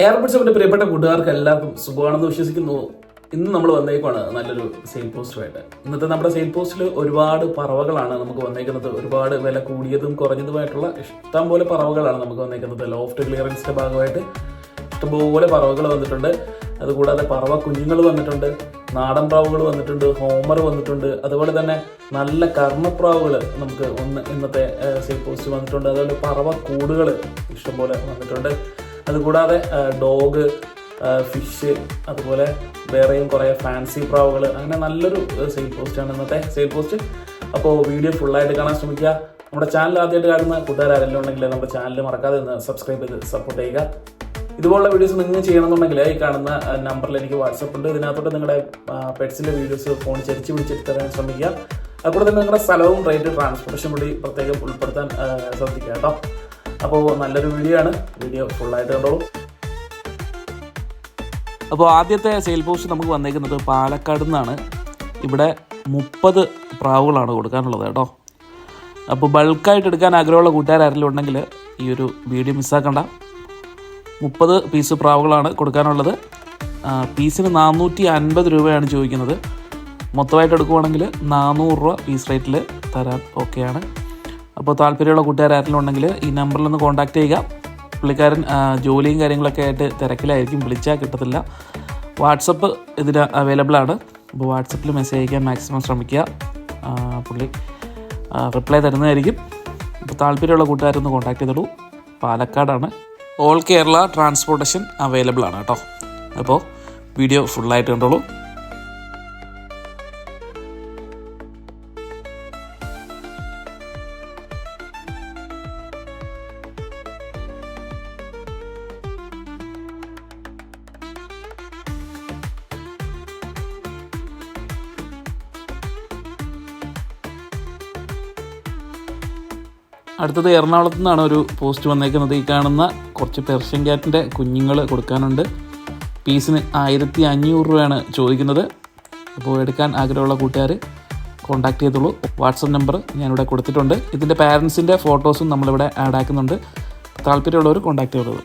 എയർബഡ്സിന്റെ പ്രിയപ്പെട്ട കൂട്ടുകാർക്ക് എല്ലാവർക്കും സുഖമാണെന്ന് വിശ്വസിക്കുന്നു. ഇന്ന് നമ്മൾ വന്നേക്കുവാണ് നല്ലൊരു സെയിൽ പോസ്റ്റുമായിട്ട് ഇന്നത്തെ നമ്മുടെ സെയിൽ പോസ്റ്റിൽ ഒരുപാട് പറവകളാണ് നമുക്ക് വന്നേക്കുന്നത്. ഒരുപാട് വില കൂടിയതും കുറഞ്ഞതുമായിട്ടുള്ള ഇഷ്ടം പോലെ പറവകളാണ് നമുക്ക് വന്നേക്കുന്നത്. ലോഫ്റ്റ് ക്ലിയറൻസിന്റെ ഭാഗമായിട്ട് ഇഷ്ടംപോലെ പറവകൾ വന്നിട്ടുണ്ട്. അതുകൂടാതെ പറവ കുഞ്ഞുങ്ങൾ വന്നിട്ടുണ്ട് നാടൻ പ്രാവുകൾ വന്നിട്ടുണ്ട് ഹോമർ വന്നിട്ടുണ്ട്. അതുപോലെ തന്നെ നല്ല കർമ്മപ്രാവുകൾ നമുക്ക് ഒന്ന് ഇന്നത്തെ സെയിൽ പോസ്റ്റ് വന്നിട്ടുണ്ട്. അതുപോലെ പറവ കൂടുകൾ ഇഷ്ടംപോലെ വന്നിട്ടുണ്ട്. അതുകൂടാതെ ഡോഗ് ഫിഷ് അതുപോലെ വേറെയും കുറേ ഫാൻസി പ്രാവുകൾ. അങ്ങനെ നല്ലൊരു സെയിൽ പോസ്റ്റാണ് ഇന്നത്തെ സെയിൽ പോസ്റ്റ് അപ്പോൾ വീഡിയോ ഫുള്ളായിട്ട് കാണാൻ ശ്രമിക്കുക. നമ്മുടെ ചാനൽ ആദ്യമായിട്ട് കാണുന്ന കൂട്ടുകാരെല്ലാം ഉണ്ടെങ്കിൽ നമ്മുടെ ചാനൽ മറക്കാതെ ഒന്ന് സബ്സ്ക്രൈബ് ചെയ്ത് സപ്പോർട്ട് ചെയ്യുക. ഇതുപോലുള്ള വീഡിയോസ് നിങ്ങൾ ചെയ്യണമെന്നുണ്ടെങ്കിൽ ഈ കാണുന്ന നമ്പറിൽ എനിക്ക് വാട്സപ്പ് ഉണ്ട്. ഇതിനകത്തോട്ട് നിങ്ങളുടെ പെറ്റ്സിന്റെ വീഡിയോസ് ഫോൺ ചരിച്ച് പിടിച്ചെടുത്ത് തരാൻ ശ്രമിക്കുക. അതുകൂടെ തന്നെ നിങ്ങളുടെ സ്ഥലവും റേറ്റ് ട്രാൻസ്പോർട്ടേഷൻ കൂടി പ്രത്യേകം ഉൾപ്പെടുത്താൻ ശ്രദ്ധിക്കുക കേട്ടോ. അപ്പോൾ നല്ലൊരു വീഡിയോ ആണ്. വീഡിയോ ഫുള്ളായിട്ട് കണ്ടോളൂ. അപ്പോൾ ആദ്യത്തെ സെയിൽ പോസ്റ്റ് നമുക്ക് വന്നേക്കുന്നത് പാലക്കാട് നിന്നാണ്. ഇവിടെ മുപ്പത് പ്രാവുകളാണ് കൊടുക്കാനുള്ളത് കേട്ടോ. അപ്പോൾ ബൾക്കായിട്ട് എടുക്കാൻ ആഗ്രഹമുള്ള കൂട്ടുകാരെങ്കിലും ഉണ്ടെങ്കിൽ ഈ ഒരു വീഡിയോ മിസ്സാക്കണ്ട മുപ്പത് പീസ് പ്രാവുകളാണ് കൊടുക്കാനുള്ളത്. പീസിന് നാനൂറ്റി അൻപത് രൂപയാണ് ചോദിക്കുന്നത്. മൊത്തമായിട്ട് എടുക്കുവാണെങ്കിൽ നാനൂറ് രൂപ പീസ് റേറ്റിൽ തരാൻ ഓക്കെയാണ് അപ്പോൾ താല്പര്യമുള്ള കൂട്ടുകാർ ആരെങ്കിലും ഉണ്ടെങ്കിൽ ഈ നമ്പറിൽ ഒന്ന് കോൺടാക്ട് ചെയ്യുക. പുള്ളിക്കാരൻ ജോലിയും കാര്യങ്ങളൊക്കെ ആയിട്ട് തിരക്കിലായിരിക്കും വിളിച്ചാൽ കിട്ടത്തില്ല. വാട്സപ്പ് ഇതിന് അവൈലബിൾ ആണ്. അപ്പോൾ വാട്സപ്പിൽ മെസ്സേജ് അയക്കാൻ മാക്സിമം ശ്രമിക്കുക. പുള്ളി റിപ്ലൈ തരുന്നതായിരിക്കും. അപ്പോൾ താല്പര്യമുള്ള കൂട്ടുകാരൊന്ന് കോൺടാക്ട് ചെയ്തോളൂ. പാലക്കാടാണ്. ഓൾ കേരള ട്രാൻസ്പോർട്ടേഷൻ അവൈലബിൾ ആണ് കേട്ടോ. അപ്പോൾ വീഡിയോ ഫുള്ളായിട്ട് കണ്ടോളൂ. അടുത്തത് എറണാകുളത്ത് നിന്നാണ് ഒരു പോസ്റ്റ് വന്നേക്കുന്നത്. ഈ കാണുന്ന കുറച്ച് പെർഷ്യൻ ക്യാറ്റിന്റെ കുഞ്ഞുങ്ങൾ കൊടുക്കാനുണ്ട്. പീസിന് ആയിരത്തി അഞ്ഞൂറ് രൂപയാണ് ചോദിക്കുന്നത്. അപ്പോൾ എടുക്കാൻ ആഗ്രഹമുള്ള കൂട്ടുകാർ കോൺടാക്ട് ചെയ്തോളൂ. വാട്സപ്പ് നമ്പർ ഞാനിവിടെ കൊടുത്തിട്ടുണ്ട്. ഇതിന്റെ പാരൻസിന്റെ ഫോട്ടോസും നമ്മളിവിടെ ആഡ് ആക്കുന്നുണ്ട്. താല്പര്യമുള്ളവർ കോൺടാക്ട് ചെയ്തോളൂ.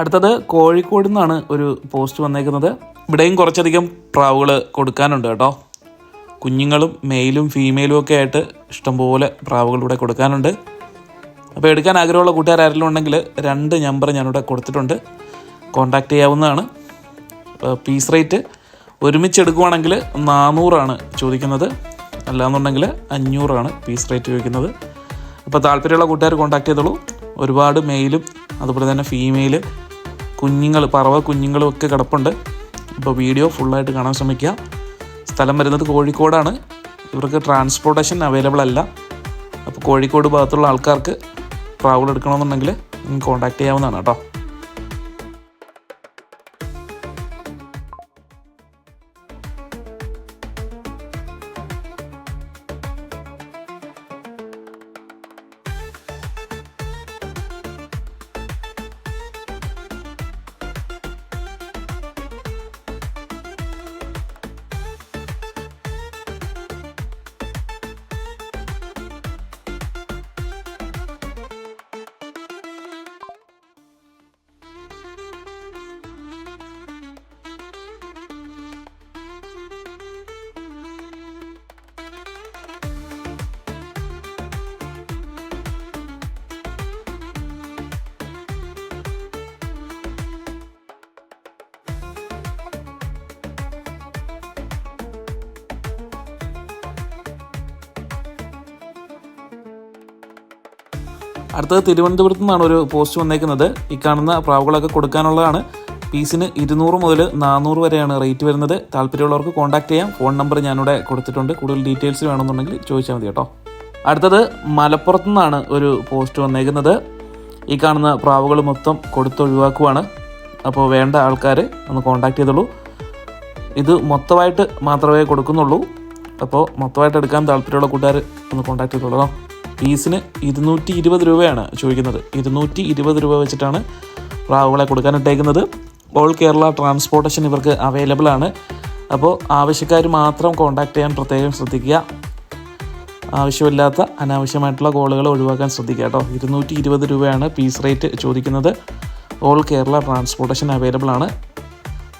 അടുത്തത് കോഴിക്കോട് നിന്നാണ് ഒരു പോസ്റ്റ് വന്നേക്കുന്നത്. ഇവിടെയും കുറച്ചധികം പ്രാവുകൾ കൊടുക്കാനുണ്ട് കേട്ടോ. കുഞ്ഞുങ്ങളും മെയിലും ഫീമെയിലും ഒക്കെ ആയിട്ട് ഇഷ്ടംപോലെ പ്രാവുകൾ ഇവിടെ കൊടുക്കാനുണ്ട്. അപ്പോൾ എടുക്കാൻ ആഗ്രഹമുള്ള കൂട്ടുകാർ ആരെങ്കിലും ഉണ്ടെങ്കിൽ രണ്ട് നമ്പർ ഞാനിവിടെ കൊടുത്തിട്ടുണ്ട്. കോൺടാക്റ്റ് ചെയ്യാവുന്നതാണ്. പീസ് റേറ്റ് ഒരുമിച്ച് എടുക്കുവാണെങ്കിൽ നാനൂറാണ് ചോദിക്കുന്നത്. അല്ലാന്നുണ്ടെങ്കിൽ അഞ്ഞൂറാണ് പീസ് റേറ്റ് ചോദിക്കുന്നത്. അപ്പോൾ താല്പര്യമുള്ള കൂട്ടുകാർ കോൺടാക്ട് ചെയ്തോളൂ. ഒരുപാട് മെയിലും അതുപോലെ തന്നെ ഫീമെയിൽ കുഞ്ഞുങ്ങൾ പറവ കുഞ്ഞുങ്ങളും ഒക്കെ കിടപ്പുണ്ട്. അപ്പോൾ വീഡിയോ ഫുള്ളായിട്ട് കാണാൻ ശ്രമിക്കുക. സ്ഥലം വരുന്നത് കോഴിക്കോടാണ്. ഇവർക്ക് ട്രാൻസ്പോർട്ടേഷൻ അവൈലബിൾ അല്ല. അപ്പോൾ കോഴിക്കോട് ഭാഗത്തുള്ള ആൾക്കാർക്ക് ട്രാവൽ എടുക്കണമെന്നുണ്ടെങ്കിൽ കോൺടാക്ട് ചെയ്യാവുന്നതാണ് കേട്ടോ. അടുത്തത് തിരുവനന്തപുരത്ത് നിന്നാണ് ഒരു പോസ്റ്റ് വന്നേക്കുന്നത്. ഈ കാണുന്ന പ്രാവുകളൊക്കെ കൊടുക്കാനുള്ളതാണ്. പീസിന് ഇരുന്നൂറ് മുതൽ നാനൂറ് വരെയാണ് റേറ്റ് വരുന്നത്. താല്പര്യമുള്ളവർക്ക് കോൺടാക്ട് ചെയ്യാം. ഫോൺ നമ്പർ ഞാനിവിടെ കൊടുത്തിട്ടുണ്ട്. കൂടുതൽ ഡീറ്റെയിൽസ് വേണമെന്നുണ്ടെങ്കിൽ ചോദിച്ചാൽ മതി കേട്ടോ. അടുത്തത് മലപ്പുറത്ത് നിന്നാണ് ഒരു പോസ്റ്റ് വന്നേക്കുന്നത്. ഈ കാണുന്ന പ്രാവുകൾ മൊത്തം കൊടുത്തൊഴിവാക്കുവാണ്. അപ്പോൾ വേണ്ട ആൾക്കാർ ഒന്ന് കോൺടാക്ട് ചെയ്തോളൂ. ഇത് മൊത്തമായിട്ട് മാത്രമേ കൊടുക്കുന്നുള്ളൂ. അപ്പോൾ മൊത്തമായിട്ട് എടുക്കാൻ താല്പര്യമുള്ള കൂട്ടുകാർ ഒന്ന് കോൺടാക്ട് ചെയ്തോളൂ പീസിന് ഇരുന്നൂറ്റി ഇരുപത് രൂപയാണ് ചോദിക്കുന്നത്. ഇരുന്നൂറ്റി ഇരുപത് രൂപ വെച്ചിട്ടാണ് പ്രാവുകളെ കൊടുക്കാനിട്ടേക്കുന്നത് ഓൾ കേരള ട്രാൻസ്പോർട്ടേഷൻ ഇവർക്ക് അവൈലബിൾ ആണ്. അപ്പോൾ ആവശ്യക്കാർ മാത്രം കോൺടാക്ട് ചെയ്യാൻ പ്രത്യേകം ശ്രദ്ധിക്കുക. ആവശ്യമില്ലാത്ത അനാവശ്യമായിട്ടുള്ള കോളുകൾ ഒഴിവാക്കാൻ ശ്രദ്ധിക്കുക കേട്ടോ. ഇരുന്നൂറ്റി ഇരുപത് രൂപയാണ് പീസ് റേറ്റ് ചോദിക്കുന്നത്. ഓൾ കേരള ട്രാൻസ്പോർട്ടേഷൻ അവൈലബിൾ ആണ്.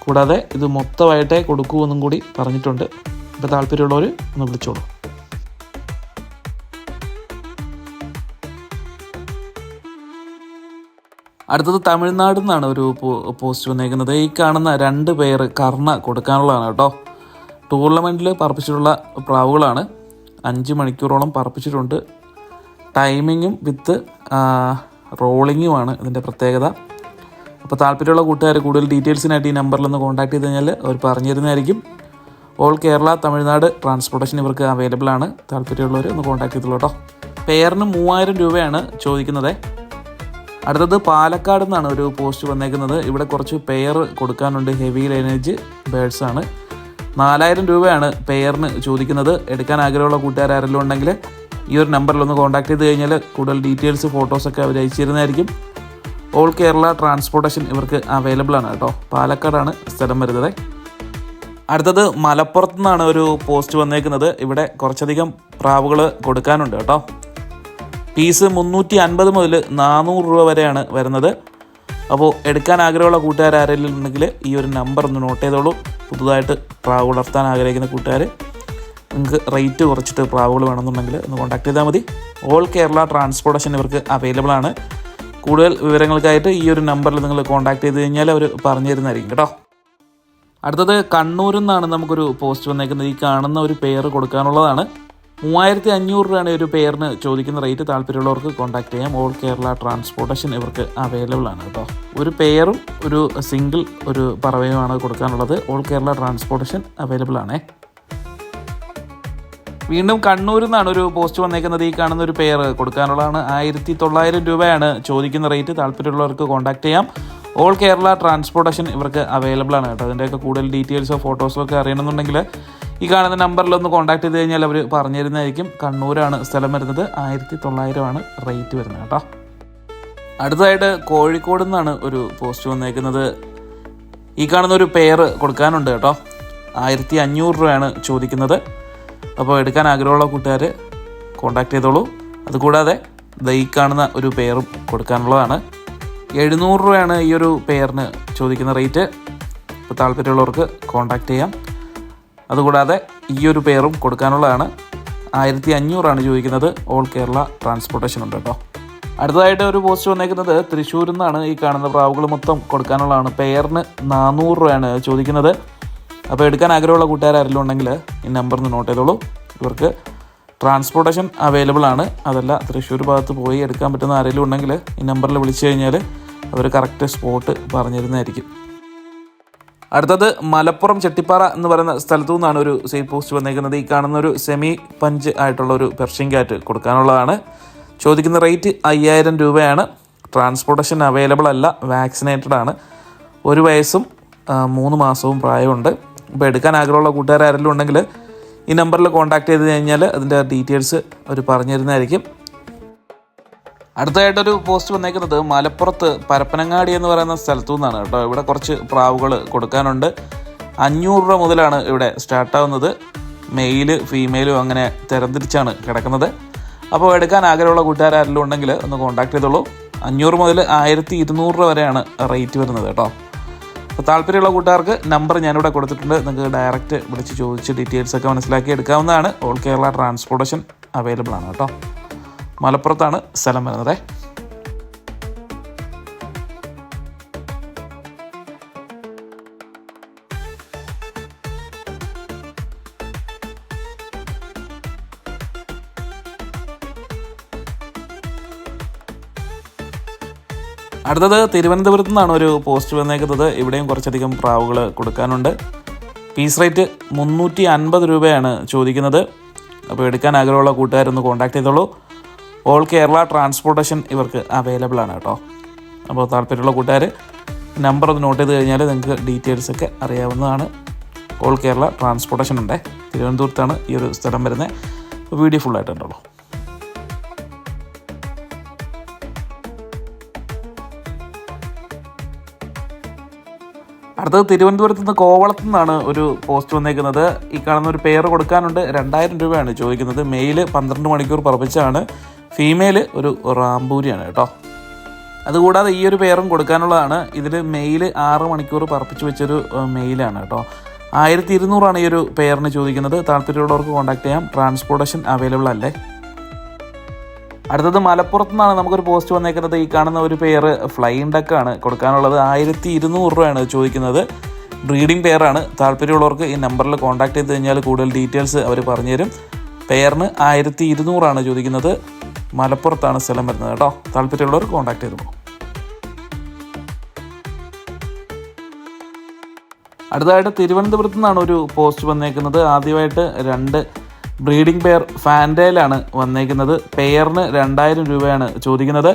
കൂടാതെ ഇത് മൊത്തമായിട്ടേ കൊടുക്കൂ എന്നും കൂടി പറഞ്ഞിട്ടുണ്ട്. ഇപ്പോൾ താല്പര്യമുള്ളവർ ഒന്ന് വിളിച്ചോളൂ. അടുത്തത് തമിഴ്നാട് നിന്നാണ് ഒരു പോസ്റ്റ് വന്നേക്കുന്നത്. ഈ കാണുന്ന രണ്ട് പേർ കർണ കൊടുക്കാനുള്ളതാണ് കേട്ടോ. ടൂർണമെന്റിൽ പറപ്പിച്ചിട്ടുള്ള പ്ലാവുകളാണ് അഞ്ച് മണിക്കൂറോളം പറപ്പിച്ചിട്ടുണ്ട്. ടൈമിങ്ങും വിത്ത് റോളിങ്ങുമാണ് ഇതിന്റെ പ്രത്യേകത. അപ്പോൾ താല്പര്യമുള്ള കൂട്ടുകാർ കൂടുതൽ ഡീറ്റെയിൽസിനായിട്ട് ഈ നമ്പറിൽ ഒന്ന് കോൺടാക്ട് ചെയ്ത് കഴിഞ്ഞാൽ അവർ പറഞ്ഞു തരുന്നതായിരിക്കും ഓൾ കേരള തമിഴ്നാട് ട്രാൻസ്പോർട്ടേഷൻ ഇവർക്ക് അവൈലബിൾ ആണ്. താല്പര്യമുള്ളവർ ഒന്ന് കോൺടാക്ട് ചെയ്തോളൂ കേട്ടോ. പെയറിന് മൂവായിരം രൂപയാണ് ചോദിക്കുന്നത്. അടുത്തത് പാലക്കാട് നിന്നാണ് ഒരു പോസ്റ്റ് വന്നേക്കുന്നത്. ഇവിടെ കുറച്ച് പെയർ കൊടുക്കാനുണ്ട്. ഹെവി ലൈനേജ് ബേഡ്സ് ആണ്. നാലായിരം രൂപയാണ് പെയറിന് ചോദിക്കുന്നത്. എടുക്കാൻ ആഗ്രഹമുള്ള കൂട്ടുകാർ ആരെങ്കിലും ഉണ്ടെങ്കിൽ ഈ ഒരു നമ്പറിൽ ഒന്ന് കോൺടാക്ട് ചെയ്ത് കഴിഞ്ഞാൽ കൂടുതൽ ഡീറ്റെയിൽസ് ഫോട്ടോസൊക്കെ അവർ അയച്ചു തരുന്നതായിരിക്കും ഓൾ കേരള ട്രാൻസ്പോർട്ടേഷൻ ഇവർക്ക് അവൈലബിൾ ആണ് കേട്ടോ. പാലക്കാടാണ് സ്ഥലം വരുന്നത്. അടുത്തത് മലപ്പുറത്തു നിന്നാണ് ഒരു പോസ്റ്റ് വന്നേക്കുന്നത്. ഇവിടെ കുറച്ചധികം പ്രാവുകൾ കൊടുക്കാനുണ്ട് കേട്ടോ. പീസ് മുന്നൂറ്റി അൻപത് മുതൽ നാനൂറ് രൂപ വരെയാണ് വരുന്നത്. അപ്പോൾ എടുക്കാൻ ആഗ്രഹമുള്ള കൂട്ടുകാർ ആരെങ്കിലും ഉണ്ടെങ്കിൽ ഈ ഒരു നമ്പർ ഒന്ന് നോട്ട് ചെയ്തോളൂ. പുതുതായിട്ട് പ്രാവ് വളർത്താൻ ആഗ്രഹിക്കുന്ന കൂട്ടുകാർ നിങ്ങൾക്ക് റേറ്റ് കുറച്ചിട്ട് പ്രാവുകൾ വേണമെന്നുണ്ടെങ്കിൽ ഒന്ന് കോൺടാക്ട് ചെയ്താൽ മതി. ഓൾ കേരള ട്രാൻസ്പോർട്ടേഷൻ ഇവർക്ക് അവൈലബിൾ ആണ്. കൂടുതൽ വിവരങ്ങൾക്കായിട്ട് ഈ ഒരു നമ്പറിൽ നിങ്ങൾ കോൺടാക്ട് ചെയ്ത് കഴിഞ്ഞാൽ അവർ പറഞ്ഞു തരുന്നതായിരിക്കും കേട്ടോ. അടുത്തത് കണ്ണൂരിൽ നിന്നാണ് നമുക്കൊരു പോസ്റ്റ് വന്നേക്കുന്നത്. ഈ കാണുന്ന ഒരു പേര് കൊടുക്കാനുള്ളതാണ്. മൂവായിരത്തി അഞ്ഞൂറ് രൂപയാണ് ഒരു പേരിന് ചോദിക്കുന്ന റേറ്റ് താല്പര്യമുള്ളവർക്ക് കോൺടാക്ട് ചെയ്യാം. ഓൾ കേരള ട്രാൻസ്പോർട്ടേഷൻ ഇവർക്ക് അവൈലബിൾ ആണ് കേട്ടോ. ഒരു പെയറും ഒരു സിംഗിൾ ഒരു പറവയുമാണ് കൊടുക്കാനുള്ളത്. ഓൾ കേരള ട്രാൻസ്പോർട്ടേഷൻ അവൈലബിൾ ആണേ. വീണ്ടും കണ്ണൂരിൽ നിന്നാണ് ഒരു പോസ്റ്റ് വന്നേക്കുന്നത്. ഈ കാണുന്ന ഒരു പേര് കൊടുക്കാനുള്ളതാണ്. ആയിരത്തി തൊള്ളായിരം രൂപയാണ് ചോദിക്കുന്ന റേറ്റ് താല്പര്യമുള്ളവർക്ക് കോൺടാക്ട് ചെയ്യാം. ഓൾ കേരള ട്രാൻസ്പോർട്ടേഷൻ ഇവർക്ക് അവൈലബിൾ ആണ് കേട്ടോ. അതിന്റെയൊക്കെ കൂടുതൽ ഡീറ്റെയിൽസോ ഫോട്ടോസോ ഒക്കെ അറിയണമെന്നുണ്ടെങ്കിൽ ഈ കാണുന്ന നമ്പറിൽ ഒന്ന് കോൺടാക്ട് ചെയ്ത് കഴിഞ്ഞാൽ അവർ പറഞ്ഞു തരുന്നതായിരിക്കും കണ്ണൂരാണ് സ്ഥലം വരുന്നത്. ആയിരത്തി തൊള്ളായിരമാണ് റേറ്റ് വരുന്നത് കേട്ടോ. അടുത്തതായിട്ട് കോഴിക്കോട് നിന്നാണ് ഒരു പോസ്റ്റ് വന്നേക്കുന്നത്. ഈ കാണുന്ന ഒരു പെയർ കൊടുക്കാനുണ്ട് കേട്ടോ. ആയിരത്തി അഞ്ഞൂറ് രൂപയാണ് ചോദിക്കുന്നത്. അപ്പോൾ എടുക്കാൻ ആഗ്രഹമുള്ള കൂട്ടുകാർ കോൺടാക്ട് ചെയ്തോളൂ. അതുകൂടാതെ ദൈ കാണുന്ന ഒരു പെയറും കൊടുക്കാനുള്ളതാണ്. എഴുന്നൂറ് രൂപയാണ് ഈ ഒരു പെയറിന് ചോദിക്കുന്ന റേറ്റ് അപ്പോൾ താല്പര്യമുള്ളവർക്ക് കോൺടാക്ട് ചെയ്യാം. അതുകൂടാതെ ഈ ഒരു പേറും കൊടുക്കാനുള്ളതാണ്. ആയിരത്തി അഞ്ഞൂറാണ് ചോദിക്കുന്നത്. ഓൾ കേരള ട്രാൻസ്പോർട്ടേഷൻ ഉണ്ട് കേട്ടോ. അടുത്തതായിട്ട് ഒരു പോസ്റ്റ് വന്നേക്കുന്നത് തൃശ്ശൂരിൽ നിന്നാണ് ഈ കാണുന്ന പ്രാവുകൾ മൊത്തം കൊടുക്കാനുള്ളതാണ്. പെയറിന് നാനൂറ് രൂപയാണ് ചോദിക്കുന്നത്. അപ്പോൾ എടുക്കാൻ ആഗ്രഹമുള്ള കൂട്ടുകാർ ഉണ്ടെങ്കിൽ ഈ ഒന്ന് നോട്ട് ചെയ്തോളൂ. ഇവർക്ക് ട്രാൻസ്പോർട്ടേഷൻ അവൈലബിൾ ആണ്. അതല്ല തൃശ്ശൂർ ഭാഗത്ത് പോയി എടുക്കാൻ പറ്റുന്ന ആരെങ്കിലും ഉണ്ടെങ്കിൽ ഈ നമ്പറിൽ വിളിച്ചു കഴിഞ്ഞാൽ അവർ കറക്റ്റ് സ്പോട്ട് പറഞ്ഞിരുന്നതായിരിക്കും. അടുത്തത് മലപ്പുറം ചെട്ടിപ്പാറ എന്ന് പറയുന്ന സ്ഥലത്തു നിന്നാണ് ഒരു സെയിൽ പോസ്റ്റ് വന്നേക്കുന്നത്. ഈ കാണുന്ന ഒരു സെമി പഞ്ച് ആയിട്ടുള്ള ഒരു പെർഷ്യൻ കാറ്റ് കൊടുക്കാനുള്ളതാണ്. ചോദിക്കുന്ന റേറ്റ് അയ്യായിരം രൂപയാണ്. ട്രാൻസ്പോർട്ടേഷൻ അവൈലബിൾ അല്ല വാക്സിനേറ്റഡ് ആണ്. ഒരു വയസ്സും മൂന്ന് മാസവും പ്രായമുണ്ട്. അപ്പോൾ എടുക്കാൻ ആഗ്രഹമുള്ള കൂട്ടുകാർ ഉണ്ടെങ്കിൽ ഈ നമ്പറിൽ കോൺടാക്ട് ചെയ്ത് കഴിഞ്ഞാൽ അതിന്റെ ഡീറ്റെയിൽസ് അവർ പറഞ്ഞു തരുന്നതായിരിക്കും. അടുത്തതായിട്ടൊരു പോസ്റ്റ് വന്നേക്കുന്നത് മലപ്പുറത്ത് പരപ്പനങ്ങാടി എന്ന് പറയുന്ന സ്ഥലത്തു നിന്നാണ് കേട്ടോ. ഇവിടെ കുറച്ച് പ്രാവുകൾ കൊടുക്കാനുണ്ട്. അഞ്ഞൂറ് രൂപ മുതലാണ് ഇവിടെ സ്റ്റാർട്ടാവുന്നത് മെയിൽ ഫീമെയിലും അങ്ങനെ തരംതിരിച്ചാണ് കിടക്കുന്നത്. അപ്പോൾ എടുക്കാൻ ആഗ്രഹമുള്ള കൂട്ടുകാരെല്ലാം ഉണ്ടെങ്കിൽ ഒന്ന് കോൺടാക്ട് ചെയ്തോളൂ. അഞ്ഞൂറ് മുതൽ ആയിരത്തി ഇരുന്നൂറ് രൂപ വരെയാണ് റേറ്റ് വരുന്നത് കേട്ടോ. അപ്പോൾ താല്പര്യമുള്ള കൂട്ടുകാർക്ക് നമ്പർ ഞാനിവിടെ കൊടുത്തിട്ടുണ്ട്. നിങ്ങൾക്ക് ഡയറക്റ്റ് വിളിച്ച് ചോദിച്ച് ഡീറ്റെയിൽസ് ഒക്കെ മനസ്സിലാക്കി എടുക്കാവുന്നതാണ്. ഓൾ കേരള ട്രാൻസ്പോർട്ടേഷൻ അവൈലബിൾ ആണ് കേട്ടോ. മലപ്പുറത്താണ് സ്ഥലം വരുന്നത്. അടുത്തത് തിരുവനന്തപുരത്ത് നിന്നാണ് ഒരു പോസ്റ്റ് വന്നേക്കുന്നത്. ഇവിടെയും കുറച്ചധികം പ്രാവുകൾ കൊടുക്കാനുണ്ട്. പീസ് റേറ്റ് മുന്നൂറ്റി അൻപത് രൂപയാണ് ചോദിക്കുന്നത്. അപ്പോൾ എടുക്കാൻ ആഗ്രഹമുള്ള കൂട്ടുകാരൊന്ന് കോൺടാക്ട് ചെയ്തോളൂ. ഓൾ കേരള ട്രാൻസ്പോർട്ടേഷൻ ഇവർക്ക് അവൈലബിൾ ആണ് കേട്ടോ. അപ്പോൾ താല്പര്യമുള്ള കൂട്ടുകാർ നമ്പർ ഒന്ന് നോട്ട് ചെയ്ത് കഴിഞ്ഞാൽ നിങ്ങൾക്ക് ഡീറ്റെയിൽസ് ഒക്കെ അറിയാവുന്നതാണ്. ഓൾ കേരള ട്രാൻസ്പോർട്ടേഷൻ ഉണ്ട്. തിരുവനന്തപുരത്താണ് ഈ ഒരു സ്ഥലം വരുന്നത്. വീഡിയോ ഫുള്ളായിട്ട് അടുത്തത് തിരുവനന്തപുരത്ത് നിന്ന് കോവളത്തു നിന്നാണ് ഒരു പോസ്റ്റ് വന്നേക്കുന്നത്. ഈ കാണുന്ന ഒരു പേര് കൊടുക്കാനുണ്ട്. രണ്ടായിരം രൂപയാണ് ചോദിക്കുന്നത്. മെയിൽ പന്ത്രണ്ട് മണിക്കൂർ പറപ്പിച്ചാണ് ഫീമെയിൽ ഒരു റാംബൂരിയാണ് കേട്ടോ. അതുകൂടാതെ ഈ ഒരു പേരും കൊടുക്കാനുള്ളതാണ്. ഇതിൽ മെയിൽ ആറ് മണിക്കൂർ പറപ്പിച്ച് വെച്ചൊരു മെയിലാണ് കേട്ടോ. ആയിരത്തി ഇരുന്നൂറാണ് ഈ ഒരു പേരിന് ചോദിക്കുന്നത്. താല്പര്യമുള്ളവർക്ക് കോൺടാക്ട് ചെയ്യാം. ട്രാൻസ്പോർട്ടേഷൻ അവൈലബിൾ അല്ലേ? അടുത്തത് മലപ്പുറത്ത് നിന്നാണ് നമുക്കൊരു പോസ്റ്റ് വന്നേക്കുന്നത്. ഈ കാണുന്ന ഒരു പേര് ഫ്ലൈയിങ് ഡക്കാണ് കൊടുക്കാനുള്ളത്. ആയിരത്തി ഇരുന്നൂറ് രൂപയാണ് ചോദിക്കുന്നത്. ബ്രീഡിംഗ് പെയറാണ് താല്പര്യമുള്ളവർക്ക് ഈ നമ്പറിൽ കോൺടാക്ട് ചെയ്ത് കഴിഞ്ഞാൽ കൂടുതൽ ഡീറ്റെയിൽസ് അവർ പറഞ്ഞുതരും. പെയറിന് ആയിരത്തി ഇരുന്നൂറാണ് ചോദിക്കുന്നത്. മലപ്പുറത്താണ് സ്ഥലം വരുന്നത് കേട്ടോ. താല്പര്യമുള്ളവർ കോൺടാക്ട് ചെയ്തു അടുത്തതായിട്ട് തിരുവനന്തപുരത്ത് നിന്നാണ് ഒരു പോസ്റ്റ് വന്നേക്കുന്നത്. ആദ്യമായിട്ട് രണ്ട് ബ്രീഡിംഗ് പെയർ ഫാൻഡയിലാണ് വന്നേക്കുന്നത്. പെയറിന് രണ്ടായിരം രൂപയാണ് ചോദിക്കുന്നത്.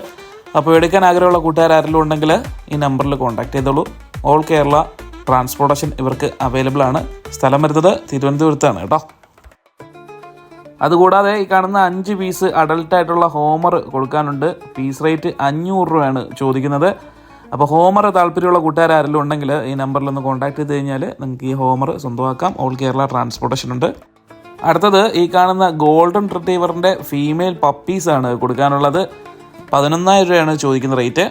അപ്പോൾ എടുക്കാൻ ആഗ്രഹമുള്ള കൂട്ടുകാർ ആരെങ്കിലും ഉണ്ടെങ്കിൽ ഈ നമ്പറിൽ കോൺടാക്ട് ചെയ്തോളൂ. ഓൾ കേരള ട്രാൻസ്പോർട്ടേഷൻ ഇവർക്ക് അവൈലബിൾ ആണ്. സ്ഥലം വരുന്നത് തിരുവനന്തപുരത്താണ് കേട്ടോ. അതുകൂടാതെ ഈ കാണുന്ന അഞ്ച് പീസ് അഡൾട്ട് ആയിട്ടുള്ള ഹോമർ കൊടുക്കാനുണ്ട്. പീസ് റേറ്റ് അഞ്ഞൂറ് രൂപയാണ് ചോദിക്കുന്നത്. അപ്പോൾ ഹോമർ താല്പര്യമുള്ള കൂട്ടുകാർ ആരെങ്കിലും ഉണ്ടെങ്കിൽ ഈ നമ്പറിൽ ഒന്ന് കോൺടാക്ട് ചെയ്ത് കഴിഞ്ഞാൽ നിങ്ങൾക്ക് ഈ ഹോമർ സ്വന്തമാക്കാം. ഓൾ കേരള ട്രാൻസ്പോർട്ടേഷൻ ഉണ്ട്. അടുത്തത് ഈ കാണുന്ന ഗോൾഡൻ റിട്രീവറിന്റെ ഫീമെയിൽ പപ്പീസാണ് കൊടുക്കാനുള്ളത്. പതിനൊന്നായിരം രൂപയാണ് ചോദിക്കുന്ന റേറ്റ്.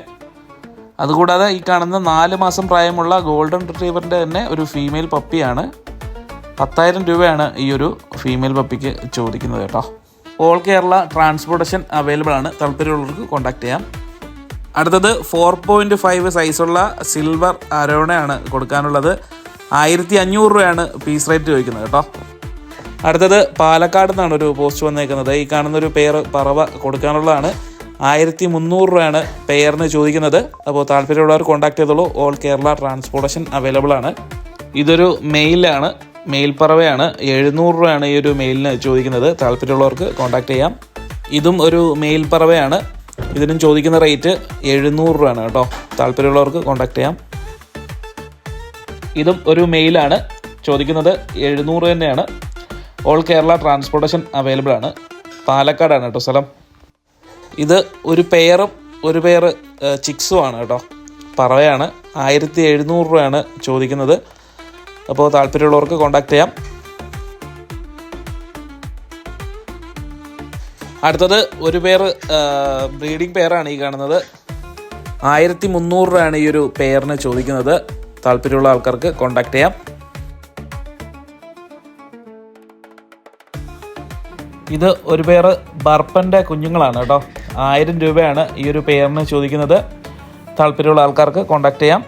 അതുകൂടാതെ ഈ കാണുന്ന നാല് മാസം പ്രായമുള്ള ഗോൾഡൻ റിട്രീവറിന്റെ തന്നെ ഒരു ഫീമെയിൽ പപ്പിയാണ് പത്തായിരം രൂപയാണ് ഈ ഒരു ഫീമെയിൽ പപ്പിക്ക് ചോദിക്കുന്നത് കേട്ടോ. ഓൾ കേരള ട്രാൻസ്പോർട്ടേഷൻ അവൈലബിൾ ആണ്. താല്പര്യമുള്ളവർക്ക് കോൺടാക്ട് ചെയ്യാം. അടുത്തത് ഫോർ പോയിന്റ് ഫൈവ് സൈസുള്ള സിൽവർ അരോണയാണ് കൊടുക്കാനുള്ളത്. ആയിരത്തി അഞ്ഞൂറ് രൂപയാണ് പീസ് റേറ്റ് ചോദിക്കുന്നത് കേട്ടോ. അടുത്തത് പാലക്കാട് നിന്നാണ് ഒരു പോസ്റ്റ് വന്നേക്കുന്നത്. ഈ കാണുന്ന ഒരു പെയർ പറവ കൊടുക്കാനുള്ളതാണ്. ആയിരത്തി മുന്നൂറ് രൂപയാണ് പെയറിന് ചോദിക്കുന്നത്. അപ്പോൾ താല്പര്യമുള്ളവർ കോൺടാക്ട് ചെയ്തോളൂ. ഓൾ കേരള ട്രാൻസ്പോർട്ടേഷൻ അവൈലബിൾ ആണ്. ഇതൊരു മെയിലാണ് മെയിൽ പറവയാണ്. എഴുന്നൂറ് രൂപയാണ് ഈ ഒരു മെയിലിന് ചോദിക്കുന്നത്. താല്പര്യമുള്ളവർക്ക് കോൺടാക്ട് ചെയ്യാം. ഇതും ഒരു മെയിൽ പറവയാണ്. ഇതിനും ചോദിക്കുന്ന റേറ്റ് എഴുന്നൂറ് രൂപയാണ് കേട്ടോ. താല്പര്യമുള്ളവർക്ക് കോൺടാക്ട് ചെയ്യാം. ഇതും ഒരു മെയിലാണ് ചോദിക്കുന്നത് എഴുന്നൂറ് തന്നെയാണ്. ഓൾ കേരള ട്രാൻസ്പോർട്ടേഷൻ അവൈലബിൾ ആണ്. പാലക്കാടാണ് കേട്ടോ സ്ഥലം. ഇത് ഒരു പെയറും ഒരു പെയർ ചിക്സും ആണ് കേട്ടോ. പറവയാണ്. ആയിരത്തി എഴുന്നൂറ് രൂപയാണ് ചോദിക്കുന്നത്. അപ്പോൾ താല്പര്യമുള്ളവർക്ക് കോൺടാക്ട് ചെയ്യാം. അടുത്തത് ഒരു പെയർ ബ്രീഡിംഗ് പെയറാണ് ഈ കാണുന്നത്. ആയിരത്തി മുന്നൂറ് രൂപയാണ് ഈ ഒരു പെയറിന് ചോദിക്കുന്നത്. താല്പര്യമുള്ള ആൾക്കാർക്ക് കോൺടാക്ട് ചെയ്യാം. ഇത് ഒരു പേർ ബർപ്പന്റെ കുഞ്ഞുങ്ങളാണ് കേട്ടോ. ആയിരം രൂപയാണ് ഈ ഒരു പേരിന് ചോദിക്കുന്നത്. താല്പര്യമുള്ള ആൾക്കാർക്ക് കോൺടാക്ട് ചെയ്യാം.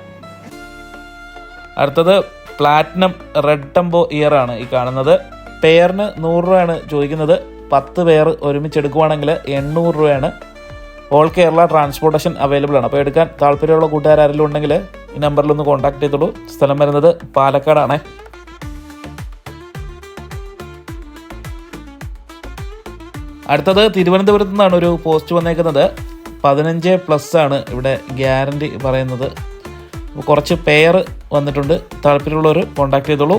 അടുത്തത് പ്ലാറ്റിനം റെഡ് ടെമ്പോ ഇയർ ആണ് ഈ കാണുന്നത്. പെയറിന് നൂറ് രൂപയാണ് ചോദിക്കുന്നത്. പത്ത് പേർ ഒരുമിച്ച് എടുക്കുവാണെങ്കിൽ എണ്ണൂറ് രൂപയാണ്. ഓൾ കേരള ട്രാൻസ്പോർട്ടേഷൻ അവൈലബിൾ ആണ്. അപ്പോൾ എടുക്കാൻ താല്പര്യമുള്ള കൂട്ടുകാരെങ്കിലും ഉണ്ടെങ്കിൽ ഈ നമ്പറിൽ ഒന്ന് കോൺടാക്ട് ചെയ്തോളൂ. സ്ഥലം വരുന്നത് പാലക്കാടാണേ. അടുത്തത് തിരുവനന്തപുരത്ത് നിന്നാണ് ഒരു പോസ്റ്റ് വന്നേക്കുന്നത്. പതിനഞ്ച് പ്ലസ് ആണ് ഇവിടെ ഗ്യാരണ്ടി പറയുന്നത്. കുറച്ച് പെയർ വന്നിട്ടുണ്ട്. താല്പര്യമുള്ളവർ കോൺടാക്ട് ചെയ്തോളൂ.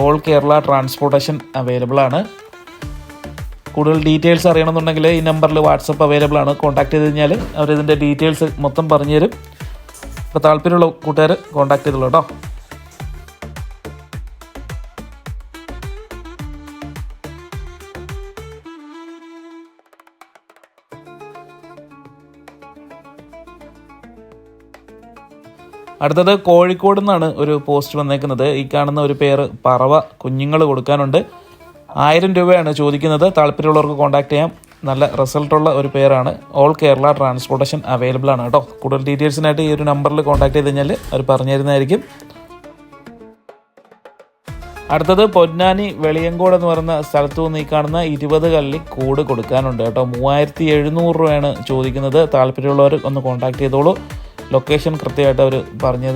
ഓൾ കേരള ട്രാൻസ്പോർട്ടേഷൻ അവൈലബിൾ ആണ്. കൂടുതൽ ഡീറ്റെയിൽസ് അറിയണമെന്നുണ്ടെങ്കിൽ ഈ നമ്പറിൽ വാട്സപ്പ് അവൈലബിൾ ആണ്. കോൺടാക്ട് ചെയ്ത് കഴിഞ്ഞാൽ അവരിതിന്റെ ഡീറ്റെയിൽസ് മൊത്തം പറഞ്ഞു തരും അപ്പോൾ താല്പര്യമുള്ള കൂട്ടുകാർ കോൺടാക്ട് ചെയ്തോളൂ കേട്ടോ. അടുത്തത് കോഴിക്കോട് നിന്നാണ് ഒരു പോസ്റ്റ് വന്നേക്കുന്നത്. ഈ കാണുന്ന ഒരു പേര് പറവ കുഞ്ഞുങ്ങൾ കൊടുക്കാനുണ്ട്. ആയിരം രൂപയാണ് ചോദിക്കുന്നത്. താല്പര്യമുള്ളവർക്ക് കോൺടാക്ട് ചെയ്യാം. നല്ല റിസൾട്ടുള്ള ഒരു പേരാണ്. ഓൾ കേരള ട്രാൻസ്പോർട്ടേഷൻ അവൈലബിൾ ആണ് കേട്ടോ. കൂടുതൽ ഡീറ്റെയിൽസിനായിട്ട് ഈ ഒരു നമ്പറിൽ കോൺടാക്ട് ചെയ്ത് കഴിഞ്ഞാൽ അവർ പറഞ്ഞു തരുന്നതായിരിക്കും അടുത്തത് പൊന്നാനി വെളിയങ്കോട് എന്ന് പറയുന്ന സ്ഥലത്തു നിന്ന് ഈ കാണുന്ന ഇരുപത് കള്ളി കൂട് കൊടുക്കാനുണ്ട് കേട്ടോ. മൂവായിരത്തി എഴുന്നൂറ് രൂപയാണ് ചോദിക്കുന്നത്. താല്പര്യമുള്ളവർ ഒന്ന് കോൺടാക്ട് ചെയ്തോളൂ. ലൊക്കേഷൻ കൃത്യമായിട്ട് അവർ പറഞ്ഞു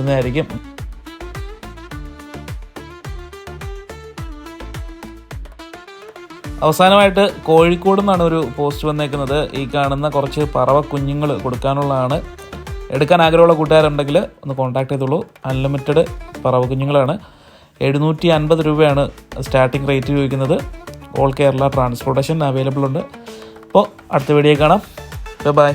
അവസാനമായിട്ട് കോഴിക്കോട് നിന്നാണ് ഒരു പോസ്റ്റ് വന്നേക്കുന്നത്. ഈ കാണുന്ന കുറച്ച് പറവ കുഞ്ഞുങ്ങൾ കൊടുക്കാനുള്ളതാണ്. എടുക്കാൻ ആഗ്രഹമുള്ള കൂട്ടുകാരുണ്ടെങ്കിൽ ഒന്ന് കോൺടാക്ട് ചെയ്തോളൂ. അൺലിമിറ്റഡ് പറവ കുഞ്ഞുങ്ങളാണ്. എഴുന്നൂറ്റി അൻപത് രൂപയാണ് സ്റ്റാർട്ടിംഗ് റേറ്റ് ചോദിക്കുന്നത്. ഓൾ കേരള ട്രാൻസ്പോർട്ടേഷൻ അവൈലബിൾ ഉണ്ട്. അപ്പോൾ അടുത്ത വീഡിയോ കാണാം. ബൈ